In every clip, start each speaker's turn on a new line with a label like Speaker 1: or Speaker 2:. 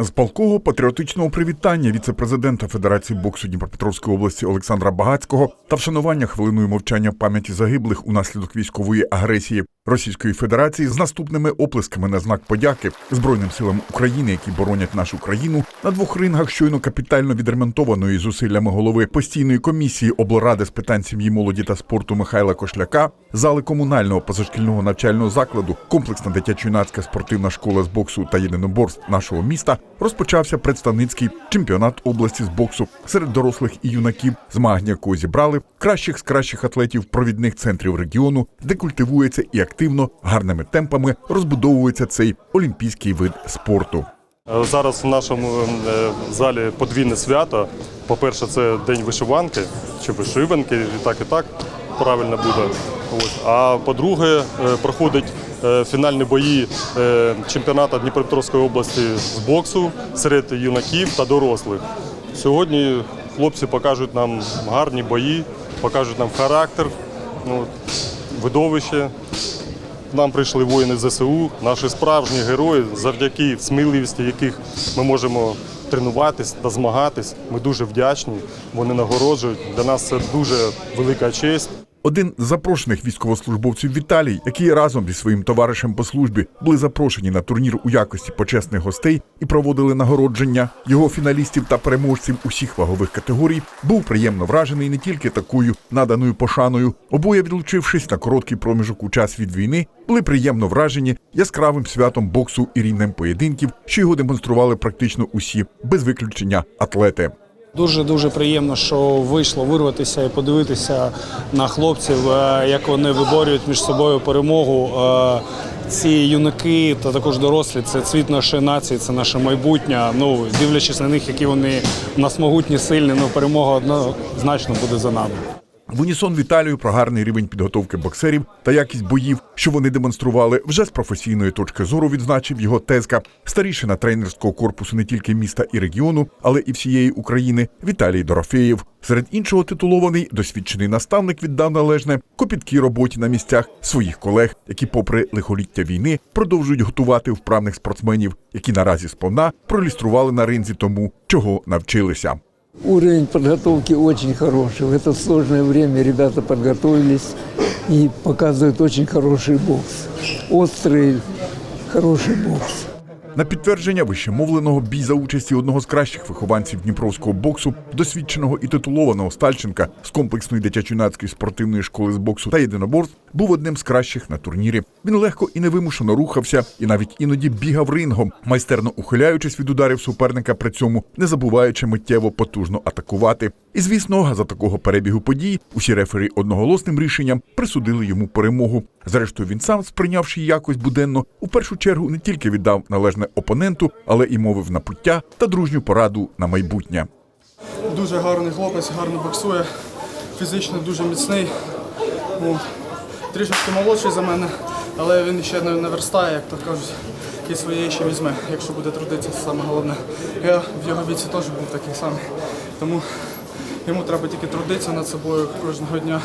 Speaker 1: З палкого патріотичного привітання віце-президента Федерації боксу Дніпропетровської області Олександра Багацького та вшанування хвилиною мовчання пам'яті загиблих унаслідок військової агресії Російської Федерації з наступними оплесками на знак подяки Збройним силам України, які боронять нашу країну. На двох рингах щойно капітально відремонтованої зусиллями голови постійної комісії облради з питань сім'ї, молоді та спорту Михайла Кошляка, зали комунального позашкільного навчального закладу, комплексна дитячо-юнацька спортивна школа з боксу та єдиноборств нашого міста розпочався представницький чемпіонат області з боксу серед дорослих і юнаків, змагання якого зібрали кращих з кращих атлетів провідних центрів регіону, де культивується і активно гарними темпами розбудовується цей олімпійський вид спорту.
Speaker 2: Е, Зараз в нашому е, залі подвійне свято. По-перше, це день вишиванки чи вишиванки, і так і так правильно буде. Ось. А по-друге, е, проходять е, фінальні бої чемпіонату Дніпропетровської області з боксу серед юнаків та дорослих. Сьогодні хлопці покажуть нам гарні бої, покажуть нам характер, ну, Нам прийшли воїни ЗСУ, наші справжні герої, завдяки сміливості яких ми можемо тренуватись та змагатись. Ми дуже вдячні. Вони нагороджують. Для нас це дуже велика честь.
Speaker 1: Один з запрошених військовослужбовців Віталій, який разом зі своїм товаришем по службі були запрошені на турнір у якості почесних гостей і проводили нагородження його фіналістів та переможців усіх вагових категорій, був приємно вражений не тільки такою наданою пошаною. Обоє, відлучившись на короткий проміжок у час від війни, були приємно вражені яскравим святом боксу і рівнем поєдинків, що його демонстрували практично усі, без виключення атлети.
Speaker 3: Дуже дуже приємно, що вийшло вирватися і подивитися на хлопців, е, як вони виборюють між собою перемогу. Е, Ці юнаки та також дорослі це цвіт нашої нації, це наше майбутнє. Ну дивлячись на них, які вони у нас могутні, сильні, ну перемога однозначно буде за нами.
Speaker 1: В унісон Віталію про гарний рівень підготовки боксерів та якість боїв, що вони демонстрували, вже з професійної точки зору відзначив його тезка, старішина тренерського корпусу не тільки міста і регіону, але і всієї України Віталій Дорофеєв. Серед іншого титулований досвідчений наставник віддав належне копіткій роботі на місцях своїх колег, які, попри лихоліття війни, продовжують готувати вправних спортсменів, які наразі сповна проілюстрували на ринзі тому, чого навчилися.
Speaker 4: Уровень подготовки очень хороший. В это сложное время ребята подготовились и показывают очень хороший бокс. Острый, хороший бокс.
Speaker 1: На підтвердження вищемовленого бій за участі одного з кращих вихованців дніпровського боксу, досвідченого і титулованого Стальченка з комплексної дитячо-юнацької спортивної школи з боксу та єдиноборств, був одним з кращих на турнірі. Він легко і невимушено рухався, і навіть іноді бігав рингом, майстерно ухиляючись від ударів суперника, при цьому не забуваючи миттєво потужно атакувати. І звісно, за такого перебігу подій усі рефері одноголосним рішенням присудили йому перемогу. Зрештою, він сам, сприйнявши якось буденно, у першу чергу не тільки віддав належне опоненту, але і мовив на пуття та дружню пораду на майбутнє.
Speaker 5: Дуже гарний хлопець, гарно боксує, фізично дуже міцний. Ну, трішечки молодший за мене, але він ще не, не верстає, як то кажуть, і своєї ще візьме, якщо буде трудитися, це саме головне. Я в його віці теж був такий самий. Тому йому треба тільки трудитися над собою кожного дня,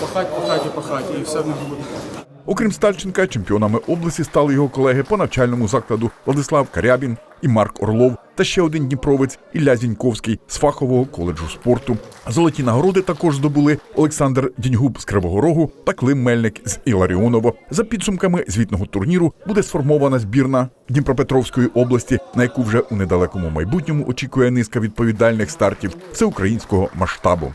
Speaker 5: пахати, пахати і пахати, і все в нього буде.
Speaker 1: Окрім Стальченка, чемпіонами області стали його колеги по навчальному закладу Владислав Карябін і Марк Орлов, та ще один дніпровець Ілля Зіньковський з фахового коледжу спорту. Золоті нагороди також здобули Олександр Діньгуб з Кривого Рогу та Клим Мельник з Іларіонова. За підсумками звітного турніру буде сформована збірна Дніпропетровської області, на яку вже у недалекому майбутньому очікує низка відповідальних стартів всеукраїнського масштабу.